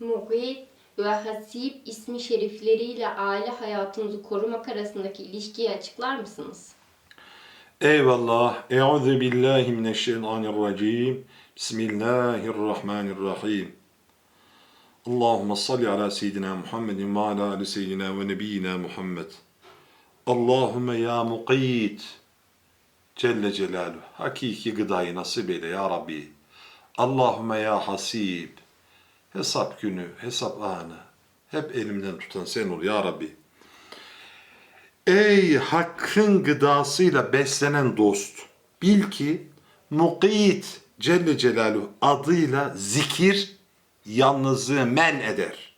Muhit ve Hasib ismi şerifleriyle aile hayatınızı korumak arasındaki ilişkiyi açıklar mısınız? Eyvallah. Euzu billahi mineşşeytanirracim. Bismillahirrahmanirrahim. Allahumme salli ala seyyidina Muhammedin ve ala ali seyyidina ve nebiyyina Muhammed. Allahümme ya mukit. Celle Celaluhu. Hakiki gıdayı nasip eyle ya Rabbi. Allahümme ya hasib. Hesap günü, hesap anı. Hep elimden tutan sen ol ya Rabbi. Ey hakkın gıdasıyla beslenen dost! Bil ki Mukit Celle Celaluhu adıyla zikir yalnızlığı men eder.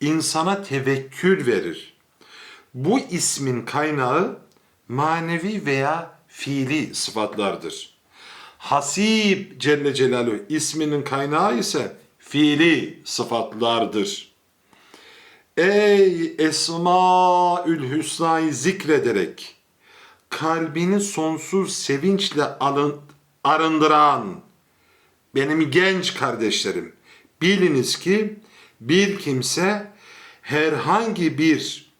İnsana tevekkül verir. Bu ismin kaynağı manevi veya fiili sıfatlardır. Hasib Celle Celaluhu isminin kaynağı ise fiili sıfatlardır. Ey Esmaül Hüsna'yı zikrederek kalbini sonsuz sevinçle alın, arındıran benim genç kardeşlerim biliniz ki bir kimse herhangi bir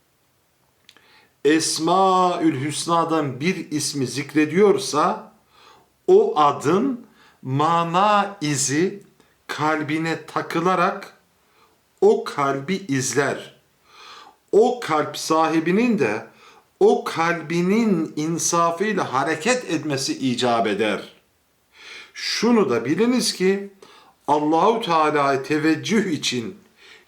Esmaül Hüsna'dan bir ismi zikrediyorsa o adın mana izi kalbine takılarak o kalbi izler. O kalp sahibinin de o kalbinin insafıyla hareket etmesi icap eder. Şunu da biliniz ki Allahu Teala'ya teveccüh için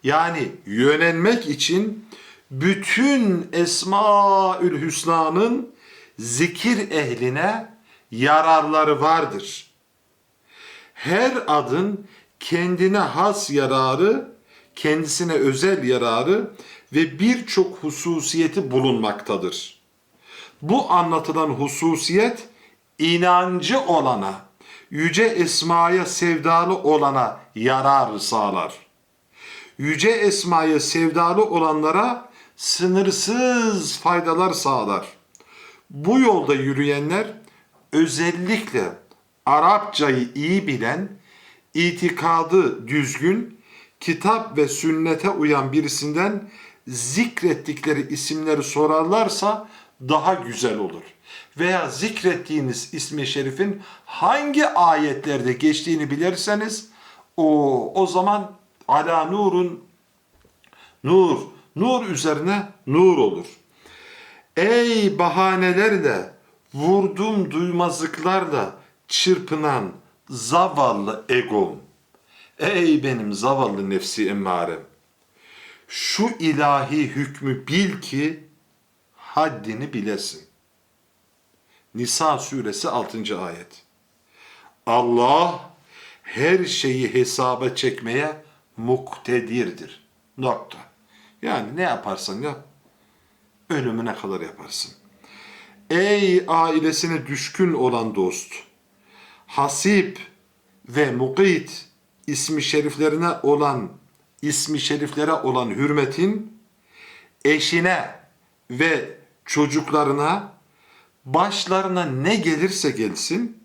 yani yönelmek için bütün Esmaül Hüsna'nın zikir ehline yararları vardır. Her adın kendine has yararı, kendisine özel yararı ve birçok hususiyeti bulunmaktadır. Bu anlatılan hususiyet inancı olana, yüce esmaya sevdalı olana yarar sağlar. Yüce esmaya sevdalı olanlara sınırsız faydalar sağlar. Bu yolda yürüyenler özellikle Arapçayı iyi bilen, itikadı düzgün, kitap ve sünnete uyan birisinden zikrettikleri isimleri sorarlarsa daha güzel olur. Veya zikrettiğiniz ismi şerifin hangi ayetlerde geçtiğini bilirseniz o o zaman ala nurun nur nur üzerine nur olur. Ey bahanelerle vurdum duymazlıklarla çırpınan zavallı egom. Ey benim zavallı nefsi emmarem. Şu ilahi hükmü bil ki haddini bilesin. Nisa suresi 6. ayet. Allah her şeyi hesaba çekmeye muktedirdir. Nokta. Yani ne yaparsan yap, ölümüne kadar yaparsın. Ey ailesine düşkün olan dost! Hasip ve Mukit ismi şeriflerine olan ismi şeriflere olan hürmetin eşine ve çocuklarına başlarına ne gelirse gelsin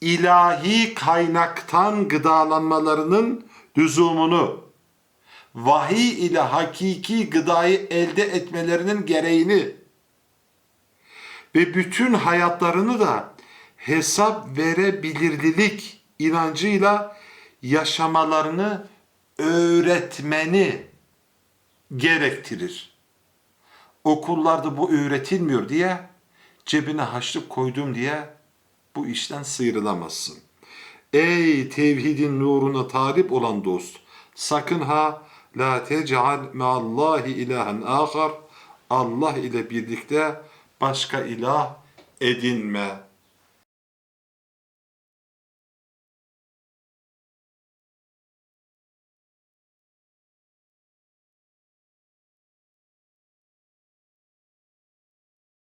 ilahi kaynaktan gıdalanmalarının lüzumunu vahiy ile hakiki gıdayı elde etmelerinin gereğini ve bütün hayatlarını da hesap verebilirlilik inancıyla yaşamalarını öğretmeni gerektirir. Okullarda bu öğretilmiyor diye cebine haçlık koydum diye bu işten sıyrılamazsın. Ey tevhidin nuruna talip olan dost, sakın ha la tec'al me'allahi ilahen ahar Allah ile birlikte başka ilah edinme.